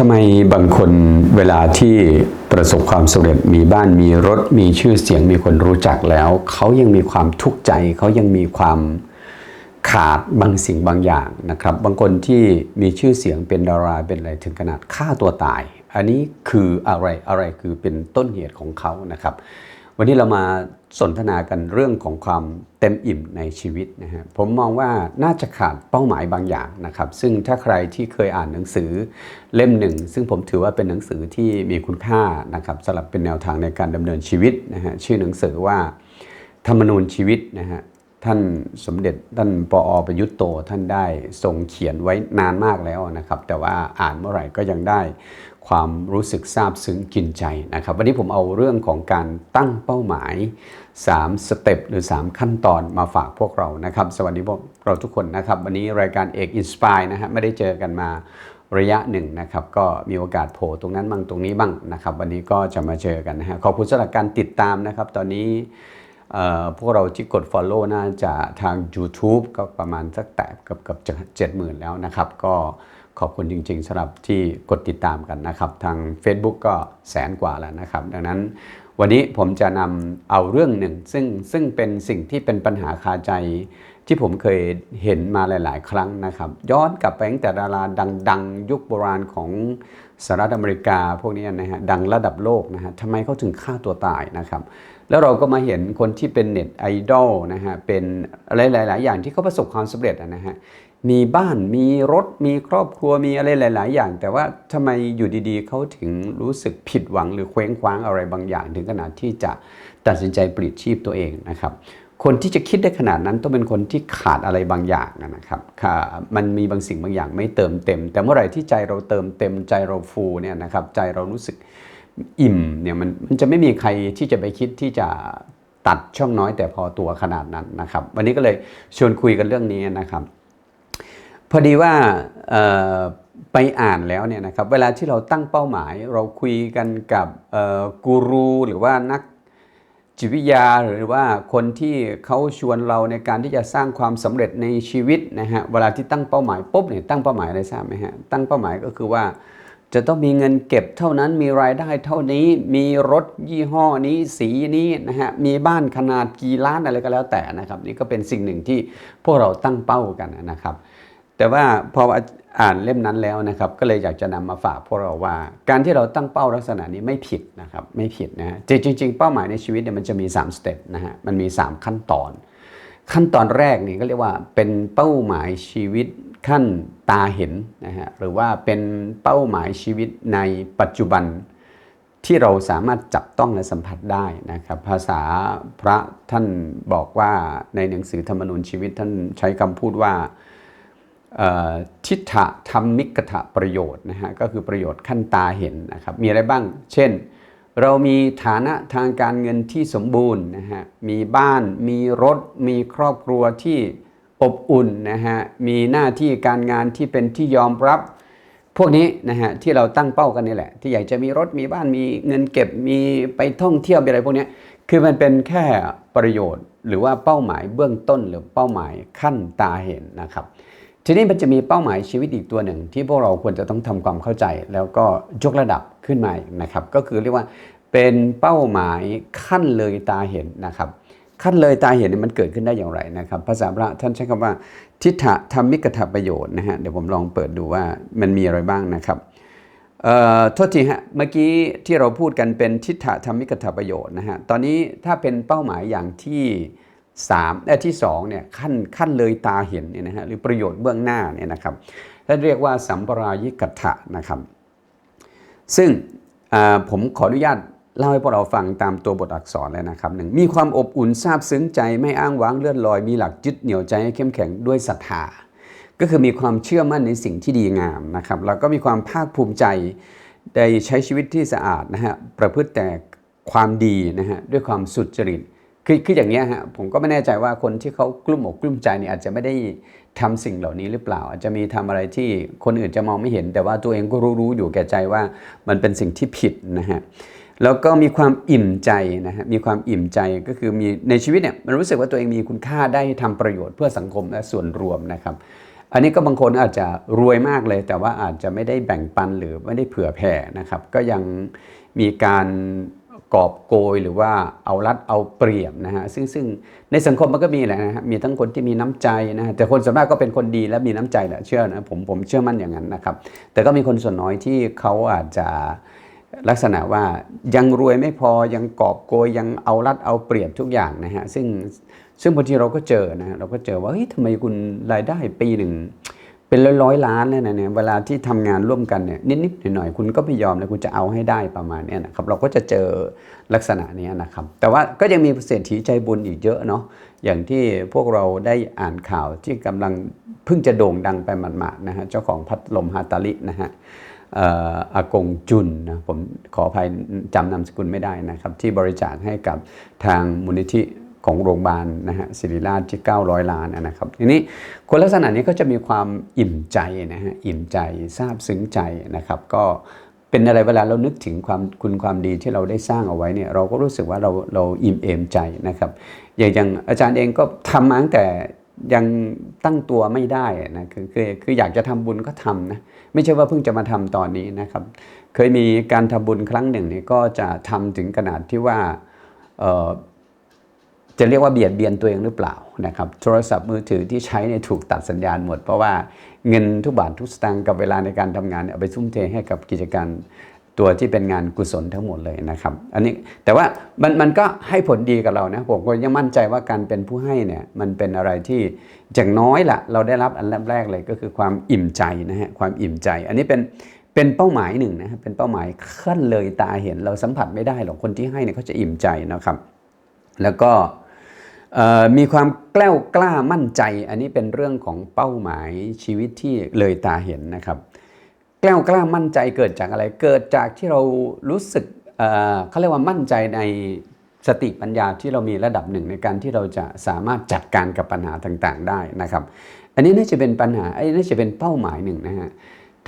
ทำไมบางคนเวลาที่ประสบความสำเร็จมีบ้านมีรถ มีชื่อเสียงมีคนรู้จักแล้ว เขายังมีความทุกข์ใจ เขายังมีความขาดบางสิ่งบางอย่างนะครับ บางคนที่มีชื่อเสียงเป็นดาราเป็นอะไรถึงขนาดฆ่าตัวตาย อันนี้คืออะไรอะไรคือเป็นต้นเหตุของเขานะครับ วันนี้เรามาสนทนากันเรื่องของความเต็มอิ่มในชีวิตนะฮะผมมองว่าน่าจะขาดเป้าหมายบางอย่างนะครับ ซึ่งถ้าใครที่เคยอ่านหนังสือเล่มหนึ่ง ซึ่งผมถือว่าเป็นหนังสือที่มีคุณค่านะครับสำหรับเป็นแนวทางในการดำเนินชีวิตนะฮะชื่อหนังสือว่าธรรมนูญชีวิตนะฮะท่านสมเด็จท่านปอประยุทธ์โตท่านได้ทรงเขียนไว้นานมากแล้วนะครับ แต่ว่าอ่านเมื่อไหร่ก็ยังได้ ความรู้สึกซาบซึ้งกินใจนะครับ วันนี้ผมเอาเรื่องของการตั้งเป้าหมาย 3 สเต็ปหรือ 3 ขั้นตอนมาฝากพวกเรานะครับ สวัสดีพวกเราทุกคนนะครับ วันนี้รายการเอกอินสปายนะฮะไม่ได้เจอกันมาระยะหนึ่งนะครับ ก็มีโอกาสโผล่ตรงนั้นบ้างตรงนี้บ้างนะครับ วันนี้ก็จะมาเจอกันนะฮะขอบคุณสำหรับการติดตามนะครับ ตอนนี้พวกเราที่กด Follow น่าจะทาง YouTube ก็ประมาณสักแตะเกับกับเจ็ดหมื่นแล้วนะครับ ก็ ขอบคุณจริง ๆสำหรับที่กดติดตามกันนะครับ ทาง Facebook ก็แสนกว่าแล้วนะครับ ดังนั้นวันนี้ผมจะนำเอาเรื่องหนึ่ง ซึ่งซึ่งเป็นสิ่งที่เป็นปัญหาคาใจที่ผมเคยเห็นมาหลาย ๆ ครั้งนะครับ ย้อนกลับไปตั้งแต่ดาราดัง ๆ ยุคโบราณของสหรัฐอเมริกาพวกนี้นะฮะดังระดับโลกนะฮะทำไมเขาถึงฆ่าตัวตายนะครับ แล้วเราก็มาเห็นคนที่เป็นเน็ตไอดอลนะฮะเป็นอะไรหลาย ๆ อย่างที่เขาประสบความสำเร็จนะฮะมีบ้านมีรถมีครอบครัวมีอะไรหลาย ๆ อย่าง แต่ว่าทำไมอยู่ดี ๆ เขาถึงรู้สึกผิดหวังหรือเคว้งคว้างอะไรบางอย่าง ถึงขนาดที่จะตัดสินใจปลิดชีพตัวเองนะครับคนที่จะคิดได้ขนาดนั้นต้องเป็นคนที่ขาดอะไรบางอย่างนะครับค่ะมันมีบางสิ่งบางอย่างไม่เติมเต็ม แต่เมื่อไหร่ที่ใจเราเติมเต็มใจเราฟูเนี่ยนะครับใจเรารู้สึก อิ่มเนี่ยมันมันจะไม่มีใครที่จะไปคิดที่จะตัดช่องน้อยแต่พอตัวขนาดนั้นนะครับ วันนี้ก็เลยชวนคุยกันเรื่องนี้นะครับ พอดีว่าไปอ่านแล้วเนี่ยนะครับเวลาที่เราตั้งเป้าหมายเราคุยกันกับกูรูหรือว่านักจิตวิทยาหรือว่าคนที่เขาชวนเราในการที่จะสร้างความสำเร็จในชีวิตนะฮะเวลาที่ตั้งเป้าหมายปุ๊บเนี่ยตั้งเป้าหมายอะไรทราบไหมฮะตั้งเป้าหมายก็คือว่า จะต้องมีเงินเก็บเท่านั้นมีรายได้เท่านี้มีรถยี่ห้อนี้สีนี้นะฮะมีบ้านขนาดกี่ล้านอะไรก็แล้วแต่นะครับนี่ก็เป็นสิ่งหนึ่งที่พวกเราตั้งเป้ากันนะครับ แต่ว่าพออ่านเล่มนั้นแล้วนะครับก็เลยอยากจะนำมาฝากพวกเราว่า การที่เราตั้งเป้าลักษณะนี้ไม่ผิดนะครับไม่ผิดนะฮะจริงจริงๆ เป้าหมายในชีวิตเนี่ยมันจะมี3สเต็ปนะฮะมันมี 3 ขั้นตอน ขั้นตอนแรกนี่ก็เรียกว่าเป็นเป้าหมายชีวิต ขั้นตาเห็นนะฮะหรือว่าเป็นเป้าหมายชีวิตในปัจจุบันที่เราสามารถจับต้องและสัมผัสได้นะครับภาษาพระท่านบอกว่าในหนังสือธรรมนูญชีวิตท่านใช้คำพูดว่าทิฏฐะธรรมิกถะประโยชน์นะฮะก็คือประโยชน์ขั้นตาเห็นนะครับมีอะไรบ้าง เช่น เรามีฐานะทางการเงินที่สมบูรณ์นะฮะมีบ้านมีรถมีครอบครัวที่ อบอุ่นนะฮะมีหน้าที่การงานที่เป็นที่ยอมรับ พวกนี้นะฮะที่เราตั้งเป้ากันนี่แหละ ที่อยากจะมีรถมีบ้านมีเงินเก็บมีไปท่องเที่ยวมีอะไรพวกนี้คือมันเป็นแค่ประโยชน์ หรือว่าเป้าหมายเบื้องต้นหรือเป้าหมายขั้นตาเห็นนะครับทีนี้มันจะมีเป้าหมายชีวิตอีกตัวหนึ่ง ที่พวกเราควรจะต้องทำความเข้าใจ แล้วก็ยกระดับขึ้นมานะครับ ก็คือเรียกว่าเป็นเป้าหมายขั้นเลยตาเห็นนะครับ ขั้นเลยตาเห็นเนี่ยมันเกิดขึ้นได้อย่างไรนะครับภาษาพระท่านใช้คำว่า ทิฏฐะธรรมิกถประโยชน์นะฮะเดี๋ยวผมลองเปิดดูว่ามันมีอะไรบ้างนะครับเอ่อโทษทีฮะเมื่อกี้ที่เราพูดกันเป็นทิฏฐธรรมิกถประโยชน์นะฮะตอนนี้ถ้าเป็นเป้าหมายอย่างที่3และที่2เนี่ยขั้นขั้นเลยตาเห็นเนี่ยนะฮะหรือประโยชน์เบื้องหน้าเนี่ยนะครับท่านเรียกว่าสัมปรายิกถะนะครับ ซึ่งผมขออนุญาต เล่าให้พวกเราฟังตามตัวบทอักษรเลยนะครับหนึ่งมีความอบอุ่นซาบซึ้งใจไม่อ้างว้างเลื่อนลอย มีหลักยึดเหนี่ยวใจให้เข้มแข็งด้วยศรัทธาก็คือมีความเชื่อมั่นในสิ่งที่ดีงามนะครับแล้วก็มีความภาคภูมิใจได้ใช้ชีวิตที่สะอาดนะฮะประพฤติแต่ความดีนะฮะด้วยความสุจริตคือคืออย่างเนี้ยฮะผมก็ไม่แน่ใจว่าคนที่เขากลุ้มอกกลุ้มใจเนี่ยอาจจะไม่ได้ทำสิ่งเหล่านี้หรือเปล่า อาจจะมีทำอะไรที่คนอื่นจะมองไม่เห็น แต่ว่าตัวเองก็รู้รู้อยู่แก่ใจว่ามันเป็นสิ่งที่ผิดนะฮะ แล้วก็มีความอิ่มใจนะฮะมีความอิ่มใจก็คือมีในชีวิตเนี่ยมันรู้สึกว่าตัวเองมีคุณค่าได้ทำประโยชน์เพื่อสังคมและส่วนรวมนะครับ อันนี้ก็บางคนอาจจะรวยมากเลย แต่ว่าอาจจะไม่ได้แบ่งปันหรือไม่ได้เผื่อแผ่นะครับ ก็ยังมีการกอบโกยหรือว่าเอารัดเอาเปรียบนะฮะซึ่งซึ่งในสังคมมันก็มีแหละนะฮะมีทั้งคนที่มีน้ำใจนะฮะแต่คนส่วนมากก็เป็นคนดีและมีน้ำใจแหละเชื่อนะผมผมเชื่อมั่นอย่างนั้นนะครับ แต่ก็มีคนส่วนน้อยที่เขาอาจจะ ลักษณะว่ายังรวยไม่พอยังกอบโกยยังเอารัดเอาเปรียบทุกอย่างนะฮะซึ่งซึ่งบางทีเราก็เจอนะเราก็เจอว่าเฮ้ยทำไมคุณรายได้ปีหนึ่งเป็นร้อยร้อยล้านเนี่ยนะเนี่ยเวลาที่ทำงานร่วมกันเนี่ยนิดๆหน่อยๆคุณก็ไม่ยอมเลยคุณจะเอาให้ได้ประมาณนี้นะครับเราก็จะเจอลักษณะนี้นะครับ แต่ว่าก็ยังมีเศรษฐีใจบุญอีกเยอะเนาะอย่างที่พวกเราได้อ่านข่าวที่กำลังเพิ่งจะโด่งดังไปหมาดๆนะฮะเจ้าของพัดลมฮาตาลินะฮะ อากงจุนนะผมขออภัยจำนามสกุลไม่ได้นะครับ ที่บริจาคให้กับทางมูลนิธิของโรงพยาบาลนะฮะศิริราชที่ 900 ล้านนะครับทีนี้คนลักษณะนี้ก็จะมีความอิ่มใจนะฮะอิ่มใจซาบซึ้งใจนะครับก็เป็นอะไรเวลาเรานึกถึงความคุณความดีที่เราได้สร้างเอาไว้เนี่ยเราก็รู้สึกว่าเราเราอิ่มเอมใจนะครับอย่างอย่างอาจารย์เองก็ทำมาตั้งแต่ ยังตั้งตัวไม่ได้นะคือคือคืออยากจะทำบุญก็ทำนะไม่ใช่ว่าเพิ่งจะมาทำตอนนี้นะครับ เคยมีการทำบุญครั้งหนึ่งเนี่ยก็จะทำถึงขนาดที่ว่าจะเรียกว่าเบียดเบียนตัวเองหรือเปล่านะครับโทรศัพท์มือถือที่ใช้เนี่ยถูกตัดสัญญาณหมด เพราะว่าเงินทุกบาททุกสตางค์กับเวลาในการทำงานเนี่ยเอาไปทุ่มเทให้กับกิจการ ตัวที่เป็นงานกุศลทั้งหมดเลยนะครับ อันนี้แต่ว่ามันมันก็ให้ผลดีกับเรานะผมก็ยังมั่นใจว่าการเป็นผู้ให้เนี่ยมันเป็นอะไรที่อย่างน้อยละเราได้รับอันแรกเลยก็คือความอิ่มใจนะฮะความอิ่มใจ อันนี้เป็นเป็นเป้าหมายหนึ่งนะฮะเป็นเป้าหมายขั้นเลยตาเห็นเราสัมผัสไม่ได้หรอกคนที่ให้เนี่ยเขาจะอิ่มใจนะครับ แล้วก็มีความแกล้วกล้ามั่นใจ อันนี้เป็นเรื่องของเป้าหมายชีวิตที่เลยตาเห็นนะครับ กล้วกล้ามั่นใจเกิดจากอะไร เกิดจากที่เรารู้สึกเเขาเรียกว่ามั่นใจในสติปัญญาที่เรามีระดับหนึ่งในการที่เราจะสามารถจัดการกับปัญหาต่างๆ ได้นะครับ อันนี้น่าจะเป็นปัญหาอันนี้น่าจะเป็นเป้าหมายหนึ่งนะฮะ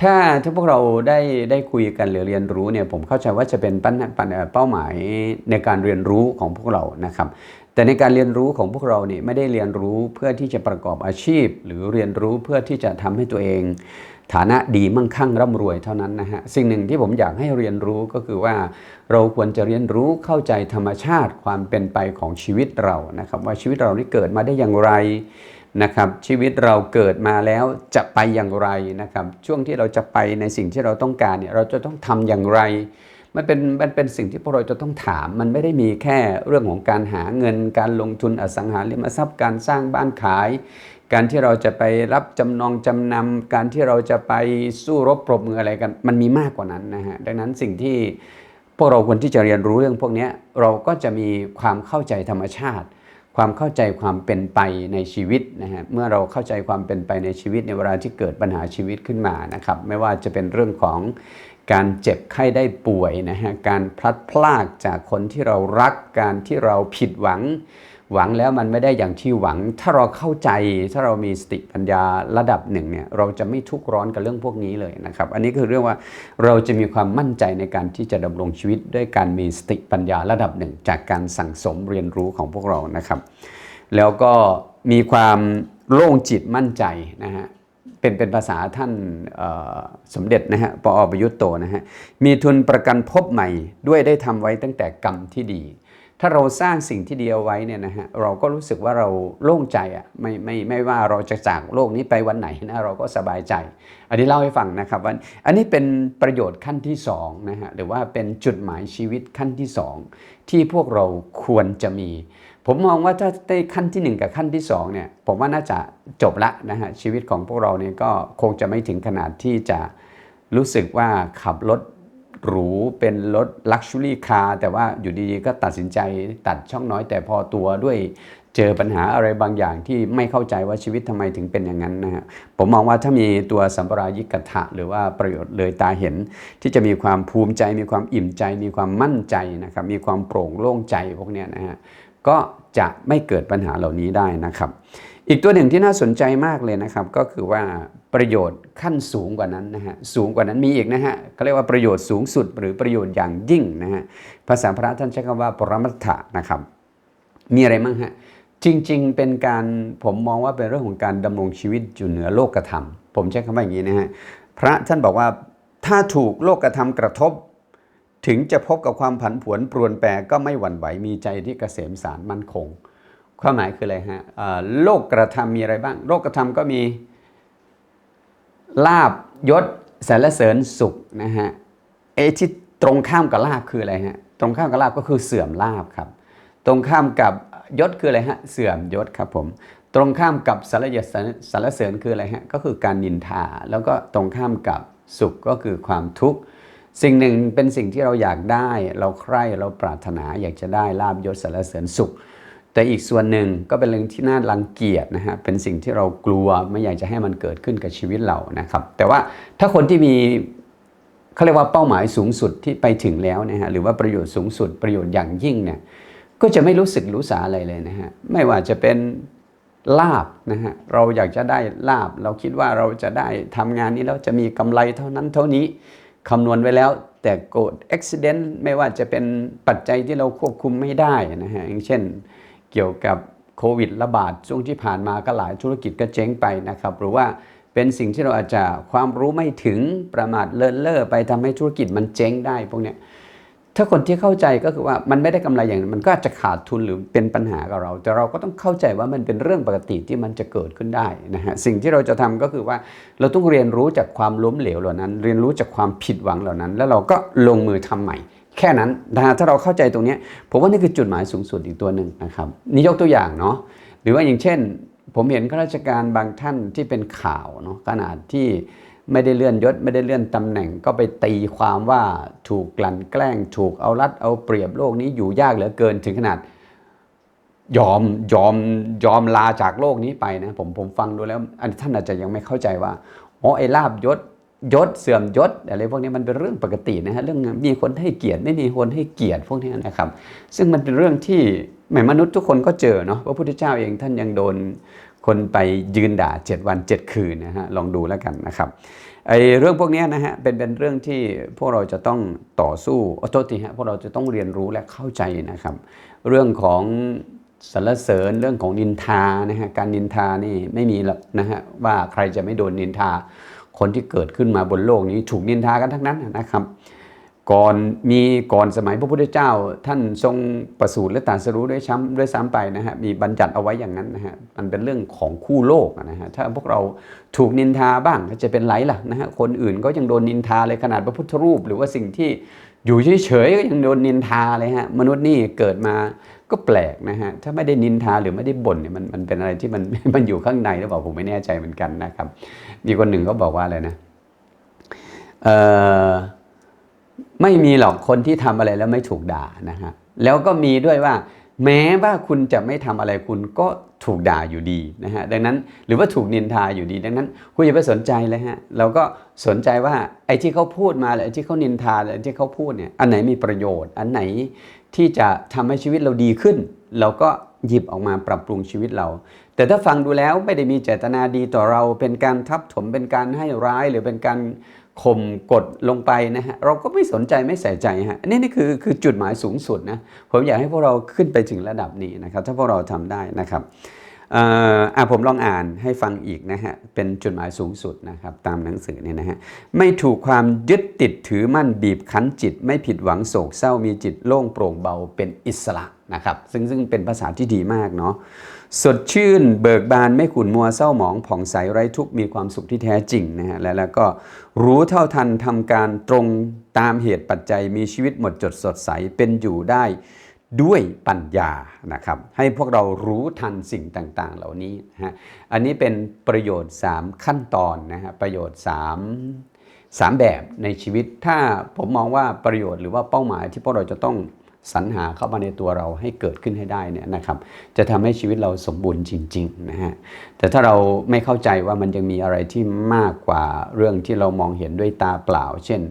ถ้าถ้าพวกเราได้ได้คุยกันหรือเรียนรู้เนี่ยผมเข้าใจว่าจะเป็นปัญหาเป้าหมายในการเรียนรู้ของพวกเรานะครับ แต่ในการเรียนรู้ของพวกเราเนี่ยไม่ได้เรียนรู้เพื่อที่จะประกอบอาชีพ หรือเรียนรู้เพื่อที่จะทำให้ตัวเอง ฐานะดีมั่งคั่งร่ำรวยเท่านั้นนะฮะสิ่งหนึ่งที่ผมอยากให้เรียนรู้ก็คือว่า เราควรจะเรียนรู้เข้าใจธรรมชาติความเป็นไปของชีวิตเรานะครับ ว่าชีวิตเรานี่เกิดมาได้อย่างไรนะครับชีวิตเราเกิดมาแล้วจะไปอย่างไรนะครับ ช่วงที่เราจะไปในสิ่งที่เราต้องการเนี่ยเราจะต้องทำอย่างไร มันเป็นมันเป็นสิ่งที่พวกเราจะต้องถาม มันไม่ได้มีแค่เรื่องของการหาเงิน การลงทุนอสังหาริมทรัพย์การสร้างบ้านขาย การที่เราจะไปรับจำนองจำนำการที่เราจะไปสู้รบปรบมืออะไรกัน มันมีมากกว่านั้นนะฮะดังนั้นสิ่งที่พวกเราควรที่จะเรียนรู้เรื่องพวกนี้เราก็จะมีความเข้าใจธรรมชาติ ความเข้าใจความเป็นไปในชีวิตนะฮะเมื่อเราเข้าใจความเป็นไปในชีวิตในเวลาที่เกิดปัญหาชีวิตขึ้นมานะครับไม่ว่าจะเป็นเรื่องของการเจ็บไข้ได้ป่วยนะฮะการพลัดพรากจากคนที่เรารักการที่เราผิดหวัง หวังแล้วมันไม่ได้อย่างที่หวัง ถ้าเราเข้าใจถ้าเรามีสติปัญญาระดับหนึ่งเนี่ยเราจะไม่ทุกข์ร้อนกับเรื่องพวกนี้เลยนะครับ อันนี้คือเรื่องว่าเราจะมีความมั่นใจในการที่จะดำรงชีวิต ด้วยการมีสติปัญญาระดับหนึ่ง จากการสั่งสมเรียนรู้ของพวกเรานะครับ แล้วก็มีความโล่งจิตมั่นใจนะฮะเป็นเป็นภาษาท่านสมเด็จนะฮะปอประยุทธ์โตนะฮะมีทุนประกันพบใหม่ด้วยได้ทำไว้ตั้งแต่กรรมที่ดี ถ้าเราสร้างสิ่งที่ดีเอาไว้เนี่ยนะฮะเราก็รู้สึกว่าเราโล่งใจอะไม่ไม่ไม่ว่าเราจะจากโลกนี้ไปวันไหนนะเราก็สบายใจ อันนี้เล่าให้ฟังนะครับว่าอันนี้เป็นประโยชน์ขั้นที่สองนะฮะหรือว่าเป็นจุดหมายชีวิตขั้นที่สองที่พวกเราควรจะมี ผมมองว่าถ้าได้ขั้นที่ 1 กับขั้นที่2เนี่ยผมว่าน่าจะจบละนะฮะชีวิตของพวกเราเนี่ยก็คงจะไม่ถึงขนาดที่จะรู้สึกว่าขับรถ หรูเป็นรถลักชัวรี่คาร์แต่ว่าอยู่ดีๆ ก็ตัดสินใจตัดช่องน้อย แต่พอตัวด้วยเจอปัญหาอะไรบางอย่างที่ไม่เข้าใจว่าชีวิตทำไมถึงเป็นอย่างนั้นนะฮะผมมองว่าถ้ามีตัวสัมปรายิกถะหรือว่าประโยชน์เลยตาเห็น ที่จะมีความภูมิใจ มีความอิ่มใจ มีความมั่นใจนะครับมีความโปร่งโล่งใจพวกเนี้ยนะฮะก็จะไม่เกิดปัญหาเหล่านี้ได้นะครับ อีกตัวหนึ่งที่น่าสนใจมากเลยนะครับ ก็คือว่าประโยชน์ขั้นสูงกว่านั้นนะฮะสูงกว่านั้นมีอีกนะฮะเขาเรียกว่าประโยชน์สูงสุดหรือประโยชน์อย่างยิ่งนะฮะภาษาพระท่านใช้คำว่าปรมัตถะนะครับมีอะไรบ้างฮะจริง ๆ เป็นการผมมองว่าเป็นเรื่องของการดำรงชีวิตอยู่เหนือโลกธรรม ผมใช้คำว่าอย่างนี้นะฮะพระท่านบอกว่าถ้าถูกโลกธรรมกระทบ ถึงจะพบกับความผันผวนปรวนแปรก็ไม่หวั่นไหวมีใจที่เกษมสารมั่นคง ความหมายคืออะไรฮะโลกกระทำมีอะไรบ้าง โลกกระทำก็มีลาบยศสรรเสริญสุขนะฮะไอ้ที่ตรงข้ามกับลาบคืออะไรฮะตรงข้ามกับลาบก็คือเสื่อมลาบครับ ตรงข้ามกับยศคืออะไรฮะเสื่อมยศครับผมตรงข้ามกับสารยศสารเสริญคืออะไรฮะก็คือการนินทา แล้วก็ตรงข้ามกับสุขก็คือความทุกข์สิ่งหนึ่งเป็นสิ่งที่เราอยากได้ เราใคร่เราปรารถนาอยากจะได้ลาบยศสารเสริญสุข แต่อีกส่วนหนึ่งก็เป็นเรื่องที่น่ารังเกียจนะฮะ เป็นสิ่งที่เรากลัวไม่อยากจะให้มันเกิดขึ้นกับชีวิตเรานะครับ แต่ว่าถ้าคนที่มีเขาเรียกว่าเป้าหมายสูงสุดที่ไปถึงแล้วนะฮะ หรือว่าประโยชน์สูงสุดประโยชน์อย่างยิ่งเนี่ย ก็จะไม่รู้สึกรู้สาอะไรเลยนะฮะ ไม่ว่าจะเป็นลาบนะฮะ เราอยากจะได้ลาบ เราคิดว่าเราจะได้ทำงานนี้แล้วจะมีกำไรเท่านั้นเท่านี้คำนวณไว้แล้วแต่เกิดอุบิเหตุไม่ว่าจะเป็นปัจจัยที่เราควบคุมไม่ได้นะฮะอย่างเช่น เกี่ยวกับโควิดระบาดช่วงที่ผ่านมาก็หลายธุรกิจก็เจ๊งไปนะครับ หรือว่าเป็นสิ่งที่เราอาจจะความรู้ไม่ถึงประมาทเลินเล่อไปทำให้ธุรกิจมันเจ๊งได้พวกเนี้ยถ้าคนที่เข้าใจก็คือว่ามันไม่ได้กำไรอย่างนั้มันก็อาจจะขาดทุนหรือเป็นปัญหากับเรา แต่เราก็ต้องเข้าใจว่ามันเป็นเรื่องปกติที่มันจะเกิดขึ้นได้นะฮะสิ่งที่เราจะทำก็คือว่าเราต้องเรียนรู้จากความล้มเหลวเหล่านั้น เรียนรู้จากความผิดหวังเหล่านั้น แล้วเราก็ลงมือทำใหม่ แค่นั้นนะฮะถ้าเราเข้าใจตรงนี้ผมว่านี่คือจุดหมายสูงสุดอีกตัวหนึ่งนะครับนี่ยกตัวอย่างเนาะหรือว่าอย่างเช่น ผมเห็นข้าราชการบางท่านที่เป็นข่าวเนาะขนาดที่ไม่ได้เลื่อนยศไม่ได้เลื่อนตำแหน่งก็ไปตีความว่าถูกกลั่นแกล้ง ถูกเอารัดเอาเปรียบโลกนี้อยู่ยากเหลือเกินถึงขนาดยอมยอมยอมลาจากโลกนี้ไปนะผมผมฟังดูแล้วอันท่านอาจจะยังไม่เข้าใจว่าอ๋อไอ้ลาบยศ ยศเสื่อมยศอะไรพวกนี้มันเป็นเรื่องปกตินะฮะเรื่องมีคนให้เกียรติไม่มีคนให้เกียรติพวกนี้นะครับ ซึ่งมันเป็นเรื่องที่แหมมนุษย์ทุกคนก็เจอเนาะพระพุทธเจ้าเองท่านยังโดนคนไปยืนด่า 7 วัน 7 คืนนะฮะลองดูแล้วกันนะครับไอ้เรื่องพวกนี้นะฮะเป็นเป็นเรื่องที่พวกเราจะต้องต่อสู้อโทษทีฮะพวกเราจะต้องเรียนรู้และเข้าใจนะครับ เรื่องของสรรเสริญเรื่องของนินทานะฮะการนินทานี่ไม่มีหรอกนะฮะว่าใครจะไม่โดนนินทา คนที่เกิดขึ้นมาบนโลกนี้ถูกนินทากันทั้งนั้นนะครับก่อนมีก่อนสมัยพระพุทธเจ้า ท่านทรงประสูติและตรัสรู้ด้วยซ้ำด้วยซ้ำไปนะฮะมีบัญญัติเอาไว้อย่างนั้นนะฮะมันเป็นเรื่องของคู่โลกนะฮะถ้าพวกเราถูกนินทาบ้างจะเป็นไรล่ะนะฮะคนอื่นก็ยังโดนนินทาเลยขนาดพระพุทธรูป หรือว่าสิ่งที่อยู่เฉยๆก็ยังโดนนินทาเลยฮะมนุษย์นี่เกิดมา ก็แปลกนะฮะ ถ้าไม่ได้นินทาหรือไม่ได้บ่นเนี่ยมันมันเป็นอะไรที่มันมันอยู่ข้างในหรือเปล่าผมไม่แน่ใจเหมือนกันนะครับ มีคนหนึ่งเขาบอกว่าอะไรนะเอ่อไม่มีหรอกคนที่ทำอะไรแล้วไม่ถูกด่านะฮะแล้วก็มีด้วยว่า แม้ว่าคุณจะไม่ทำอะไรคุณก็ ถูกด่าอยู่ดีนะฮะดังนั้นหรือว่าถูกนินทาอยู่ดี ดังนั้นคุณอย่าไปสนใจเลยฮะเราก็สนใจว่าไอ้ที่เขาพูดมาหรือไอ้ที่เขานินทาหรือไอ้ที่เขาพูดเนี่ยอันไหนมีประโยชน์ อันไหนที่จะทำให้ชีวิตเราดีขึ้น เราก็หยิบออกมาปรับปรุงชีวิตเรา แต่ถ้าฟังดูแล้วไม่ได้มีเจตนาดีต่อเราเป็นการทับถมเป็นการให้ร้ายหรือเป็นการ ข่มกดลงไปนะฮะเราก็ไม่สนใจไม่ใส่ใจฮะอันนี้นี่คือคือจุดหมายสูงสุดนะผมอยากให้พวกเราขึ้นไปถึงระดับนี้นะครับถ้าพวกเราทำได้นะครับอ่ออะผมลองอ่านให้ฟังอีกนะฮะเป็นจุดหมายสูงสุดนะครับตามหนังสือเนี่ยนะฮะไม่ถูกความยึดติดถือมั่นบีบคั้นจิต ไม่ผิดหวังโศกเศร้ามีจิตโล่งโปร่งเบาเป็นอิสระ นะครับซึ่งซึ่งเป็นภาษาที่ดีมากเนาะสดชื่นเบิกบานไม่ขุ่นมัวเศร้าหมองผ่องใสไร้ทุกข์มีความสุขที่แท้จริงนะฮะและแล้วก็รู้เท่าทันทำการตรงตามเหตุปัจจัยมีชีวิตหมดจดสดใสเป็นอยู่ได้ด้วยปัญญานะครับให้พวกเรารู้ทันสิ่งต่างๆ เหล่านี้นะฮะอันนี้เป็นประโยชน์ 3 ขั้นตอนนะฮะประโยชน์ 3 3 แบบในชีวิต ถ้าผมมองว่าประโยชน์หรือว่าเป้าหมายที่พวกเราจะต้อง สรรหาเข้ามาในตัวเราให้เกิดขึ้นให้ได้เนี่ยนะครับ จะทำให้ชีวิตเราสมบูรณ์จริงๆนะฮะแต่ถ้าเราไม่เข้าใจว่ามันยังมีอะไรที่มากกว่าเรื่องที่เรามองเห็นด้วยตาเปล่า เช่น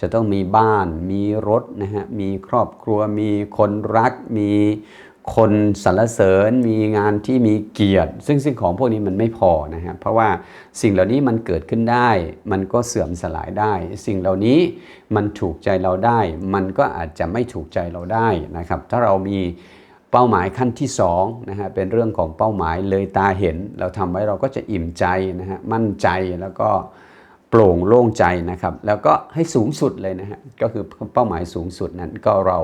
จะต้องมีบ้าน มีรถนะฮะมีครอบครัวมีคนรักมี คนสรรเสริญมีงานที่มีเกียรติ ซึ่งสิ่งของพวกนี้มันไม่พอนะฮะเพราะว่าสิ่งเหล่านี้มันเกิดขึ้นได้ มันก็เสื่อมสลายได้ สิ่งเหล่านี้มันถูกใจเราได้ มันก็อาจจะไม่ถูกใจเราได้นะครับถ้าเรามีเป้าหมายขั้นที่2นะฮะเป็นเรื่องของเป้าหมายเลยตาเห็น เราทำไว้เราก็จะอิ่มใจนะฮะมั่นใจแล้วก็ โปร่งโล่งใจนะครับ แล้วก็ให้สูงสุดเลยนะฮะก็คือเป้าหมายสูงสุดนั้น ก็เรา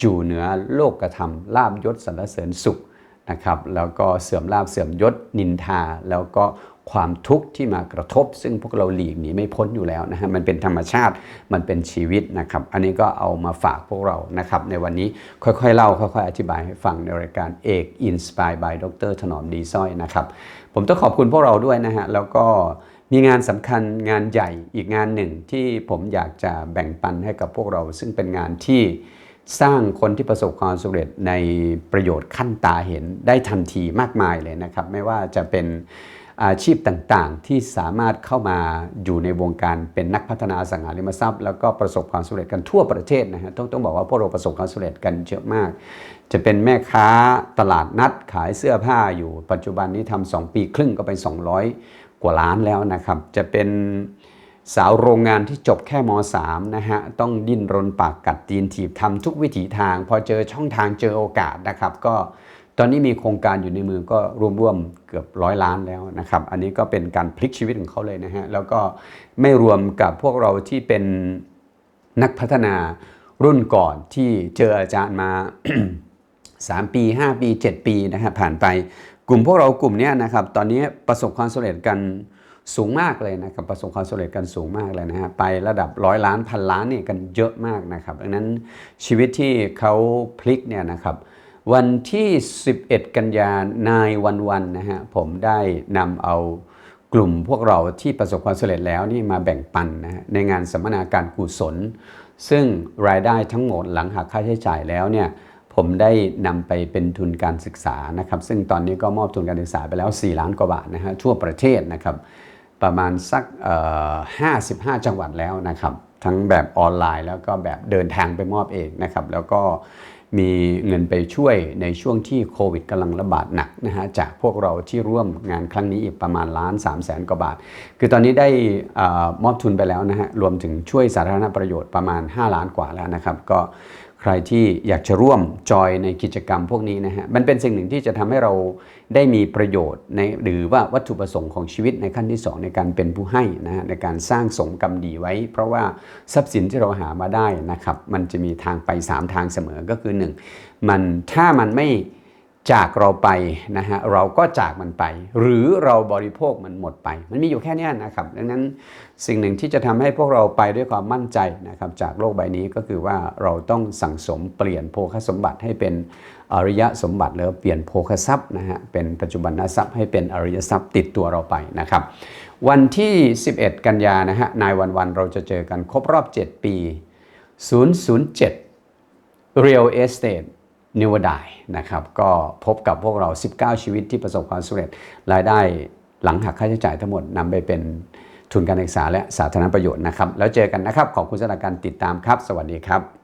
อยู่เหนือโลกกระทำลาบยศสรรเสริญสุขนะครับ แล้วก็เสื่อมลาบเสื่อมยศนินทา แล้วก็ความทุกข์ที่มากระทบ ซึ่งพวกเราหลีกหนีไม่พ้นอยู่แล้วนะฮะมันเป็นธรรมชาติมันเป็นชีวิตนะครับ อันนี้ก็เอามาฝากพวกเรานะครับ ในวันนี้ค่อยๆเล่าค่อยๆอธิบายให้ฟังในรายการเอก Inspire by ดรถนอมดีสร้อยนะครับ ผมต้องขอบคุณพวกเราด้วยนะฮะแล้วก็ มีงานสำคัญงานใหญ่อีกงานหนึ่งที่ผมอยากจะแบ่งปันให้กับพวกเรา ซึ่งเป็นงานที่สร้างคนที่ประสบความสำเร็จในประโยชน์ขั้นตาเห็นได้ทันทีมากมายเลยนะครับ ไม่ว่าจะเป็นอาชีพต่างๆ ที่สามารถเข้ามาอยู่ในวงการเป็นนักพัฒนาสังหาริมทรัพย์ แล้วก็ประสบความสำเร็จกันทั่วประเทศนะฮะต้องต้องบอกว่าพวกเราประสบความสำเร็จกันเยอะมาก จะเป็นแม่ค้าตลาดนัดขายเสื้อผ้าอยู่ปัจจุบันนี้ทำสองปีครึ่งก็ไป 200 กว่าล้านแล้วนะครับ จะเป็นสาวโรงงานที่จบแค่ม .3 นะฮะ ต้องดิ้นรนปากกัดตีนถีบทำทุกวิถีทาง พอเจอช่องทางเจอโอกาสนะครับ ก็ตอนนี้มีโครงการอยู่ในมือก็รวมๆเกือบร้อยล้านแล้วนะครับ อันนี้ก็เป็นการพลิกชีวิตของเขาเลยนะฮะ แล้วก็ไม่รวมกับพวกเราที่เป็นนักพัฒนารุ่นก่อนที่เจออาจารย์มา 3 ปี 5 ปี 7 ปีนะฮะผ่านไป กลุ่มพวกเรากลุ่มนี้นะครับตอนนี้ประสบความสำเร็จกันสูงมากเลยนะครับประสบความสำเร็จกันสูงมากเลยนะฮะไประดับร้อยล้านพันล้านเนี่ยกันเยอะมากนะครับดังนั้นชีวิตที่เขาพลิกเนี่ยนะครับวันที่ 11 กันยานายวันวันนะฮะผมได้นำเอากลุ่มพวกเราที่ประสบความสำเร็จแล้วนี่มาแบ่งปันนะฮะในงานสัมมนาการกุศล ซึ่งรายได้ทั้งหมดหลังหักค่าใช้จ่ายแล้วเนี่ย ผมได้นำไปเป็นทุนการศึกษานะครับ ซึ่งตอนนี้ก็มอบทุนการศึกษาไปแล้ว 4 ล้านกว่าบาทนะฮะทั่วประเทศนะครับ ประมาณสัก55จังหวัดแล้วนะครับ ทั้งแบบออนไลน์แล้วก็แบบเดินทางไปมอบเองนะครับ แล้วก็มีเงินไปช่วยในช่วงที่โควิดกำลังระบาดหนักนะฮะจากพวกเราที่ร่วมงานครั้งนี้อีกประมาณล้าน3 0 0แสนกว่าบาท คือตอนนี้ได้อมอบทุนไปแล้วนะฮะรวมถึงช่วยสาธารณประโยชน์ประมาณ 5 ล้านกว่าแล้วนะครับ ก็ ใครที่อยากจะร่วมจอยในกิจกรรมพวกนี้นะฮะมันเป็นสิ่งหนึ่งที่จะทำให้เราได้มีประโยชน์ในหรือว่าวัตถุประสงค์ของชีวิตในขั้นที่ 2 ในการเป็นผู้ให้นะฮะในการสร้างสมกรรมดีไว้ เพราะว่าทรัพย์สินที่เราหามาได้นะครับมันจะมีทางไป 3 ทางเสมอก็คือ 1 มันถ้ามันไม่ จากเราไปนะฮะเราก็จากมันไป หรือเราบริโภคมันหมดไป มันมีอยู่แค่นี้นะครับดังนั้นสิ่งหนึ่งที่จะทำให้พวกเราไปด้วยความมั่นใจนะครับจากโลกใบนี้ก็คือว่าเราต้องสั่งสมเปลี่ยนโภคสมบัติให้เป็นอริยสมบัติแล้วเปลี่ยนโภคทรัพย์นะฮะเป็นปัจจุบันทรัพย์ให้เป็นอริยทรัพย์ติดตัวเราไปนะครับวันที่ 11 กันยานะฮะนายวันวันๆเราจะเจอกันครบรอบ 7 ปี 007 Real Estate นิวดายนะครับก็พบกับพวกเรา 19 ชีวิตที่ประสบความสำเร็จรายได้หลังหักค่าใช้จ่ายทั้งหมดนำไปเป็นทุนการศึกษาและสาธารณประโยชน์นะครับ แล้วเจอกันนะครับ ขอบคุณสำหรับการติดตามครับ สวัสดีครับ